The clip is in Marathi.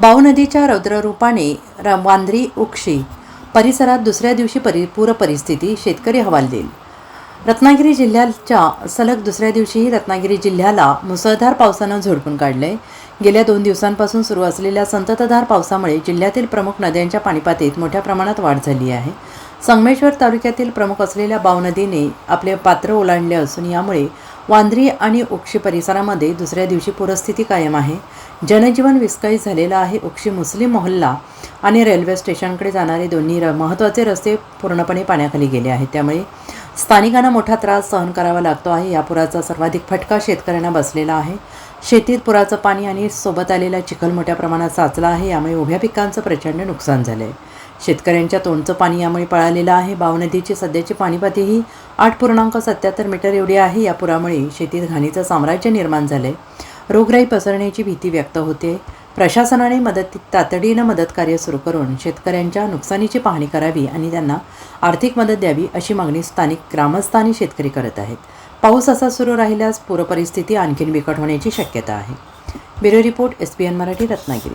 बाऊ नदीच्या रौद्ररूपाने र वांद्री उक्षी परिसरात दुसऱ्या दिवशी परि पूर परिस्थिती शेतकरी हवालदिल रत्नागिरी जिल्ह्याच्या सलग दुसऱ्या दिवशीही रत्नागिरी जिल्ह्याला मुसळधार पावसानं झोडपून काढले गेल्या दोन दिवसांपासून सुरू असलेल्या संततधार पावसामुळे जिल्ह्यातील प्रमुख नद्यांच्या पाणीपातीत मोठ्या प्रमाणात वाढ झाली आहे. संगमेश्वर तालुक्यातील प्रमुख असलेल्या बाव नदीने आपले पात्र ओलांडले असून यामुळे वांद्री आणि उक्षी परिसरामध्ये दुसऱ्या दिवशी पूरस्थिती कायम आहे. जनजीवन विस्कळीत झालेलं आहे. उक्षी मुस्लिम मोहल्ला आणि रेल्वे स्टेशनकडे जाणारे दोन्ही र महत्त्वाचे रस्ते पूर्णपणे पाण्याखाली गेले आहेत. त्यामुळे स्थानिकांना मोठा त्रास सहन करावा लागतो आहे. या पुराचा सर्वाधिक फटका शेतकऱ्यांना बसलेला आहे. शेतीत पुराचं पाणी आणि सोबत आलेला चिखल मोठ्या प्रमाणात साचला आहे. यामुळे उभ्या पिकांचं प्रचंड नुकसान झालं आहे शेतकऱ्यांच्या तोंडचं पाणी यामुळे पळालेलं आहे. बावनदीची सध्याची पाणीपातीही आठ पूर्णांक सत्याहत्तर मीटर एवढी आहे. या पुरामुळे शेतीत घाणीचं साम्राज्य निर्माण झालंय. रोगराई पसरण्याची भीती व्यक्त होते. प्रशासनाने मदत तातडीनं मदत कार्य सुरू करून शेतकऱ्यांच्या नुकसानीची पाहणी करावी आणि त्यांना आर्थिक मदत द्यावी अशी मागणी स्थानिक ग्रामस्थ आणि शेतकरी करत आहेत. पाऊस असा सुरू राहिल्यास पूरपरिस्थिती आणखीन बिकट होण्याची शक्यता आहे. Bureau report S P N Marathi Ratnagiri.